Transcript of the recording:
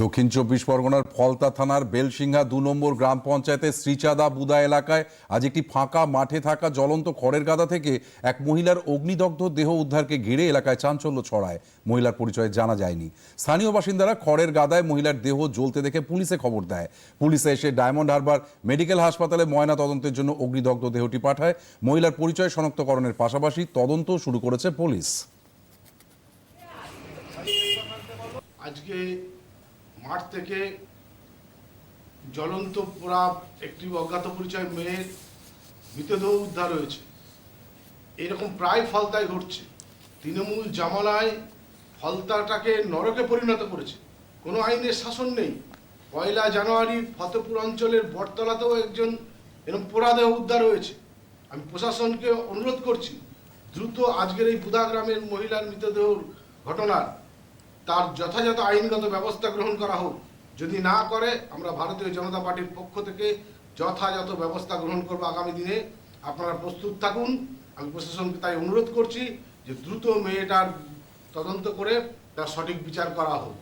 দক্ষিণ চব্বিশ পরগনার ফলতা থানার বেলসিংহা দু নম্বর গ্রাম পঞ্চায়েতের শ্রীচাঁদা বুদা এলাকায় আজ একটি ফাঁকা মাঠে থাকা জ্বলন্ত খড়ের গাদা থেকে এক মহিলার অগ্নিদগ্ধ দেহ উদ্ধারকে ঘিরে এলাকায় চাঞ্চল্য ছড়ায়। মহিলার পরিচয় জানা যায়নি। স্থানীয় বাসিন্দারা খড়ের গাদায় মহিলার দেহ জ্বলতে দেখে পুলিশে খবর দেয়। পুলিশে এসে ডায়মন্ড হারবার মেডিকেল হাসপাতালে ময়না তদন্তের জন্য অগ্নিদগ্ধ দেহটি পাঠায়। মহিলার পরিচয় শনাক্তকরণের পাশাপাশি তদন্ত শুরু করেছে পুলিশ। আজকে মাঠ থেকে জ্বলন্ত পোড়া একটি অজ্ঞাত পরিচয় মেয়ের মৃতদেহ উদ্ধার হয়েছে। এরকম প্রায় ফলতায় ঘটছে। তৃণমূল জামালায় ফলতাটাকে নরকে পরিণত করেছে। কোনো আইনের শাসন নেই। পয়লা জানুয়ারি ফতেপুর অঞ্চলের বটতলাতেও একজন এরকম পোড়াদেহ উদ্ধার হয়েছে। আমি প্রশাসনকে অনুরোধ করছি, দ্রুত আজকের এই বুধা গ্রামের মহিলার মৃতদেহ ঘটনার তার যথাযথ আইনগত ব্যবস্থা গ্রহণ করা হোক। যদি না করে, আমরা ভারতীয় জনতা পার্টির পক্ষ থেকে যথাযথ ব্যবস্থা গ্রহণ করব আগামী দিনে। আপনারা প্রস্তুত থাকুন। আমি প্রশাসনকে তাই অনুরোধ করছি যে দ্রুত মেয়েটার তদন্ত করে তার সঠিক বিচার করা হোক।